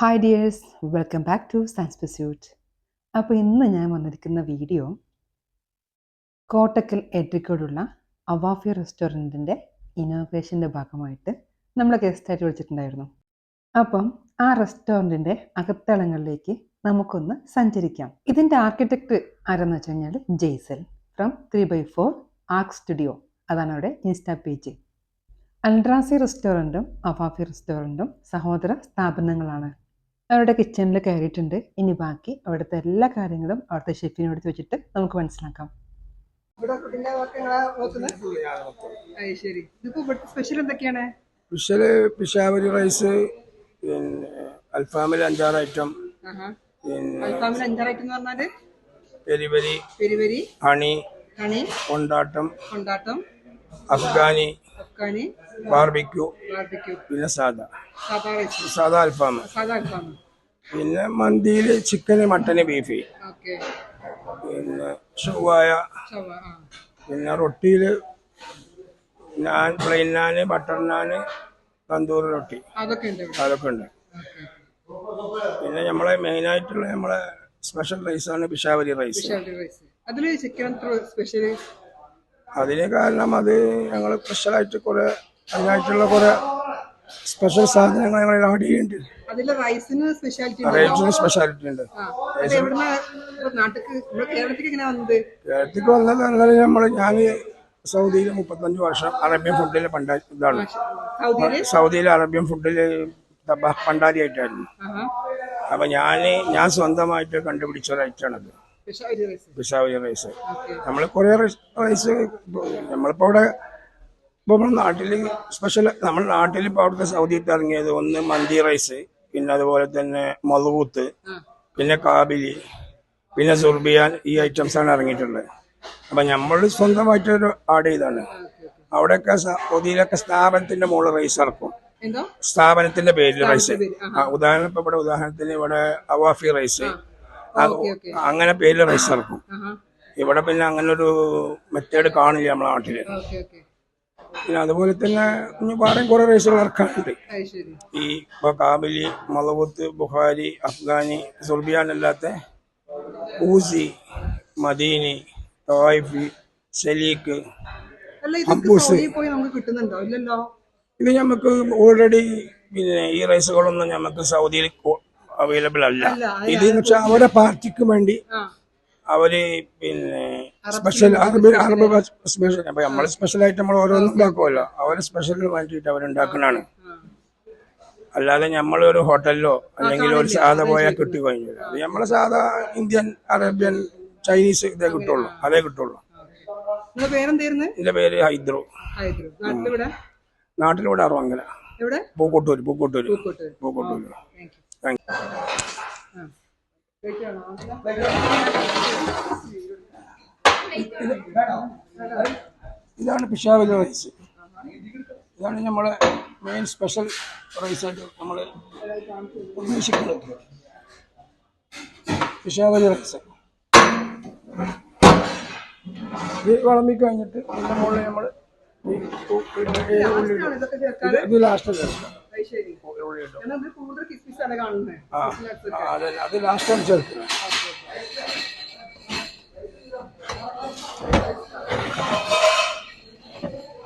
Hi dears welcome back to science pursuit അപ്പോൾ ഇന്ന് ഞാൻ വന്നിരിക്കുന്ന വീഡിയോ കോട്ടക്കൽ എട്രിക്കോടുള്ള അവാഫി റെസ്റ്റോറന്റിന്റെ ഇനോഗ്രേഷന്റെ ഭാഗമായിട്ട് നമ്മൾ ഗസ്റ്റായിട്ട് വിളിച്ചിട്ടുണ്ടായിരുന്നു. അപ്പം ആ റെസ്റ്റോറന്റിന്റെ അകത്തളങ്ങളിലേക്ക് നമുക്കൊന്ന് സഞ്ചരിക്കാം. ഇതിന്റെ ആർക്കിടെക്ട് ആരെന്ന് വെച്ച് കഴിഞ്ഞാൽ Jaisal from three by four arc studio അതാണ് അവിടെ ഇൻസ്റ്റാ പേജ് അൽഡ്രാസി റെസ്റ്റോറന്റും അവാഫി റെസ്റ്റോറന്റും സഹോദര സ്ഥാപനങ്ങളാണ്. അവരുടെ കിച്ചണിൽ കയറിയിട്ടുണ്ട് ഇനി ബാക്കി അവിടുത്തെ എല്ലാ കാര്യങ്ങളും അവിടുത്തെ ഷെഫിനോട് ചോദിച്ചിട്ട് നമുക്ക് മനസ്സിലാക്കാം. സ്പെഷ്യൽ പിഷാവരി റൈസ് പിന്നെ അൽഫാമിൽ അഞ്ചാറ് ഐറ്റം പിന്നെ അൽഫാമിൽ അഞ്ചാറായിട്ട് എന്ന് പറഞ്ഞാൽ പെരിപെരി പെരിപെരി ഹണി കണി കൊണ്ടാട്ടം കൊണ്ടാട്ടം അഫ്ഗാനി അഫ്ഗാനി ബാർബിക്യൂ ബാർബിക്യൂ. പിന്നെ സാദാ. സാദാ അൽഫാം പിന്നെ മന്തിയിൽ ചിക്കന് മട്ടന് ബീഫ്. പിന്നെ ചൊവ്വായ. പിന്നെ റൊട്ടിയിൽ നാൻ പ്ലെയിൻ നാന് ബട്ടർ നാന് തന്തൂർ റൊട്ടി. അതൊക്കെ ഉണ്ട് പിന്നെ നമ്മളെ മെയിനായിട്ടുള്ള നമ്മളെ സ്പെഷ്യൽ റൈസാണ് പിഷാവരി റൈസ് അതിൽ ചിക്കൻ സ്പെഷ്യൽ അതിന് കാരണം അത് ഞങ്ങൾ സ്പെഷ്യലായിട്ട് കുറെ അതിനായിട്ടുള്ള കുറെ സ്പെഷ്യൽ സാധനങ്ങൾ ഞങ്ങൾ ആഡ് ചെയ്യുന്നുണ്ട് അതിലെ റൈസിന് സ്പെഷ്യാലിറ്റി റേറ്റിന് സ്പെഷ്യാലിറ്റി ഉണ്ട്. കേരളത്തിലേക്ക് വന്നത്? എന്നാൽ നമ്മൾ ഞാൻ സൗദിയിൽ മുപ്പത്തഞ്ച് വർഷം അറേബ്യൻ ഫുഡിൽ പണ്ടാണ് ഇതാണ്. സൗദിയിൽ? സൗദിയിൽ അറേബ്യൻ ഫുഡിൽ പണ്ടാരിയായിട്ടായിരുന്നു. ആയിട്ടായിരുന്നു അപ്പൊ ഞാൻ ഞാൻ സ്വന്തമായിട്ട് കണ്ടുപിടിച്ച ഒരു ഐറ്റാണത് പിഷാവരി റൈസ് നമ്മൾ കുറേ റൈസ് നമ്മളിപ്പോൾ ഇവിടെ ഇപ്പോൾ നമ്മൾ നാട്ടിൽ സ്പെഷ്യൽ നമ്മൾ നാട്ടിൽ ഇപ്പോൾ അവിടുത്തെ സൗദിയിൽ ഇറങ്ങിയത് ഒന്ന് മന്തി റൈസ് പിന്നെ അതുപോലെ തന്നെ മലൂത്ത് പിന്നെ കാബിലി പിന്നെ സുർബിയാൻ ഈ ഐറ്റംസ് ആണ് ഇറങ്ങിയിട്ടുള്ളത്. അപ്പം നമ്മൾ സ്വന്തമായിട്ട് ഒരു ആഡ് ചെയ്താണ് അവിടെയൊക്കെ സൗദിയിലൊക്കെ സ്ഥാപനത്തിന്റെ മുകളിൽ റൈസ് ഇറക്കും. സ്ഥാപനത്തിന്റെ പേരിൽ റൈസ് ഉദാഹരണം ഇപ്പൊ ഇവിടെ ഉദാഹരണത്തിന് ഇവിടെ അവാഫി റൈസ് അങ്ങനെ പേരിൽ റൈസ് ഇറക്കും. ഇവിടെ പിന്നെ അങ്ങനെ ഒരു മെത്തേഡ് കാണില്ല നമ്മുടെ നാട്ടിൽ. പിന്നെ അതുപോലെ തന്നെ ഇനി വേറെയും കുറെ റൈസുകൾ ഇറക്കാനുണ്ട്. ഈ ഇപ്പൊ കാബിലി മലബൂത്ത് ബുഹാരി അഫ്ഗാനി സുർബിയാൻ അല്ലാത്ത ഊസി മദീനി തോയിഫി സലീഖ് ഇല്ലല്ലോ. ഇത് നമുക്ക് ഓൾറെഡി പിന്നെ ഈ റൈസുകളൊന്നും നമുക്ക് സൗദിയിൽ അവൈലബിൾ അല്ല. ഇത് വെച്ചാൽ അവരുടെ പാർട്ടിക്ക് വേണ്ടി അവർ പിന്നെ സ്പെഷ്യൽ അറബി അറബ് സ്പെഷ്യൽ. അപ്പൊ നമ്മൾ സ്പെഷ്യലായിട്ട് നമ്മൾ ഓരോന്നും ഉണ്ടാക്കുമല്ലോ അവർ സ്പെഷ്യലിന് വേണ്ടിയിട്ട് അവരുണ്ടാക്കുന്നതാണ്. അല്ലാതെ നമ്മൾ ഒരു ഹോട്ടലിലോ അല്ലെങ്കിൽ ഒരു സാധാ പോയാൽ കിട്ടി കഴിഞ്ഞില്ല അത് നമ്മളെ സാധാ ഇന്ത്യൻ അറേബ്യൻ ചൈനീസ് ഇതേ കിട്ടുള്ളൂ. അതേ കിട്ടുള്ളൂ. എന്റെ പേര് ഹൈദ്രു. ഹൈദരു. നാട്ടിലിവിടെ? നാട്ടിലൂടെ അറുവങ്കല എവിടെ? പൂക്കോട്ടൂര് പൂക്കോട്ടൂര്. പൂക്കോട്ട് പൂക്കോട്ടൂര്. താങ്ക്? ഇതാണ് പിഷാവലി റൈസ് ഇതാണ് നമ്മളെ മെയിൻ സ്പെഷ്യൽ റൈസായിട്ട് നമ്മൾ ഉദ്ദേശിക്കുന്നത്. പിഷാവലി റൈസ് ഇത് വിളമ്പി കഴിഞ്ഞിട്ട് ഇതിന്റെ മുകളിൽ നമ്മൾ ഇത് ലാസ്റ്റ് ചേർക്കാം അത് കിസ്മിസ് ആണ് ചേർക്കുന്നത്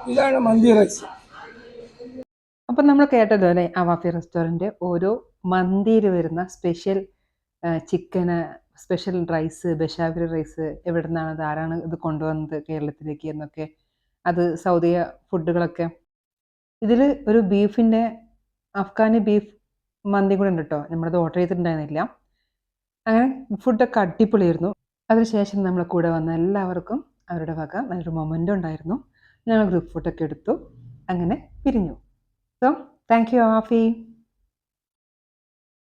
ഇതാണ് മന്തി റൈസ് അപ്പം നമ്മൾ കേട്ടത് അല്ലേ അവാഫി റെസ്റ്റോറന്റ് ഓരോ മന്തിയിൽ വരുന്ന സ്പെഷ്യൽ ചിക്കന് സ്പെഷ്യൽ റൈസ് ബഷാവിരി റൈസ് എവിടെ നിന്നാണ് അത് ആരാണ് ഇത് കൊണ്ടുവന്നത് കേരളത്തിലേക്ക് എന്നൊക്കെ അത് സൗദിയ ഫുഡുകളൊക്കെ ഇതിൽ ഒരു ബീഫിന്റെ അഫ്ഗാനി ബീഫ് മന്തി കൂടെ ഉണ്ട് കേട്ടോ നമ്മളത് ഓർഡർ ചെയ്തിട്ടുണ്ടായിരുന്നില്ല. അങ്ങനെ ഫുഡൊക്കെ അടിപൊളിയായിരുന്നു. അതിനുശേഷം നമ്മളെ കൂടെ വന്ന എല്ലാവർക്കും അവരുടെ വക നല്ലൊരു മൊമെന്റ് ഉണ്ടായിരുന്നു. ഞങ്ങൾ ഗ്രൂപ്പ് ഫുഡൊക്കെ എടുത്തു. അങ്ങനെ പിരിഞ്ഞു. So thank you Afi.